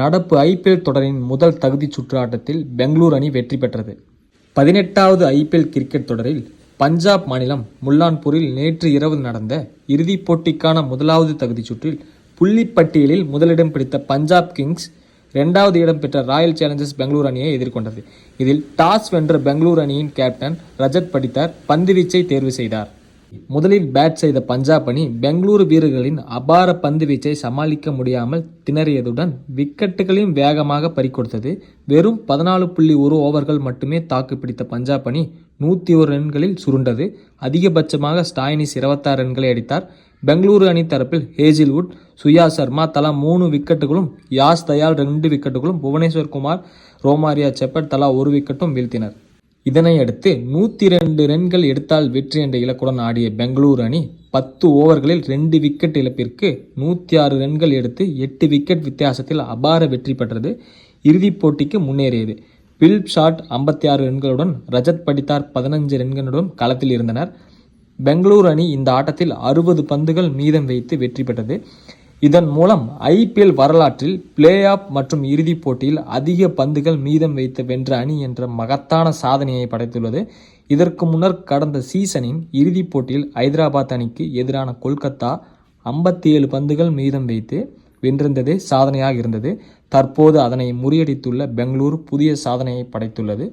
நடப்பு ஐபிஎல் தொடரின் முதல் தகுதிச் சுற்று ஆட்டத்தில் அணி வெற்றி பெற்றது. பதினெட்டாவது ஐபிஎல் கிரிக்கெட் தொடரில் பஞ்சாப் மாநிலம் முல்லான்பூரில் நேற்று இரவு நடந்த இறுதிப் போட்டிக்கான முதலாவது தகுதிச் சுற்றில் புள்ளிப்பட்டியலில் முதலிடம் பிடித்த பஞ்சாப் கிங்ஸ் இரண்டாவது இடம் பெற்ற ராயல் சேலஞ்சர்ஸ் பெங்களூர் அணியை எதிர்கொண்டது. இதில் டாஸ் வென்ற பெங்களூர் அணியின் கேப்டன் ரஜத் படித்தார் பந்துவீச்சை தேர்வு செய்தார். முதலில் பேட் செய்த பஞ்சாப் அணி பெங்களூரு வீரர்களின் அபார பந்து வீச்சை சமாளிக்க முடியாமல் திணறியதுடன் விக்கெட்டுகளையும் வேகமாக பறிகொடுத்தது. வெறும் பதினாலு புள்ளி ஒரு ஓவர்கள் மட்டுமே தாக்கு பிடித்த பஞ்சாப் அணி நூற்றி ஒரு ரன்களில் சுருண்டது. அதிகபட்சமாக ஸ்டாயினிஸ் இருபத்தாறு ரன்களை அடித்தார். பெங்களூரு அணி தரப்பில் ஹேசில்வுட் சுயா சர்மா தலா மூணு விக்கெட்டுகளும் யாஸ் தயால் ரெண்டு விக்கெட்டுகளும் புவனேஸ்வர் குமார் ரோமாரியா செப்பட் தலா ஒரு விக்கெட்டும் வீழ்த்தினர். இதனையடுத்து நூற்றி ரெண்டு ரன்கள் எடுத்தால் வெற்றி என்ற இலக்குடன் ஆடிய பெங்களூரு அணி பத்து ஓவர்களில் ரெண்டு விக்கெட் இழப்பிற்கு நூற்றி ஆறு ரன்கள் எடுத்து எட்டு விக்கெட் வித்தியாசத்தில் அபார வெற்றி பெற்றது. இறுதிப் போட்டிக்கு முன்னேறியது. பில் ஷாட் ஐம்பத்தி ஆறு ரன்களுடன் ரஜத் படித்தார் பதினஞ்சு ரன்களுடன் களத்தில் இருந்தனர். பெங்களூரு அணி இந்த ஆட்டத்தில் அறுபது பந்துகள் மீதம் வைத்து வெற்றி பெற்றது. இதன் மூலம் ஐபிஎல் வரலாற்றில் பிளே ஆஃப் மற்றும் இறுதிப் போட்டியில் அதிக பந்துகள் மீதம் வைத்து வென்ற அணி என்ற மகத்தான சாதனையை படைத்துள்ளது. இதற்கு முன்னர் கடந்த சீசனின் இறுதிப் போட்டியில் ஐதராபாத் அணிக்கு எதிரான கொல்கத்தா ஐம்பத்தி ஏழு பந்துகள் மீதம் வைத்து வென்றிருந்ததே சாதனையாக இருந்தது. தற்போது அதனை முறியடித்துள்ள பெங்களூரு புதிய சாதனையை படைத்துள்ளது.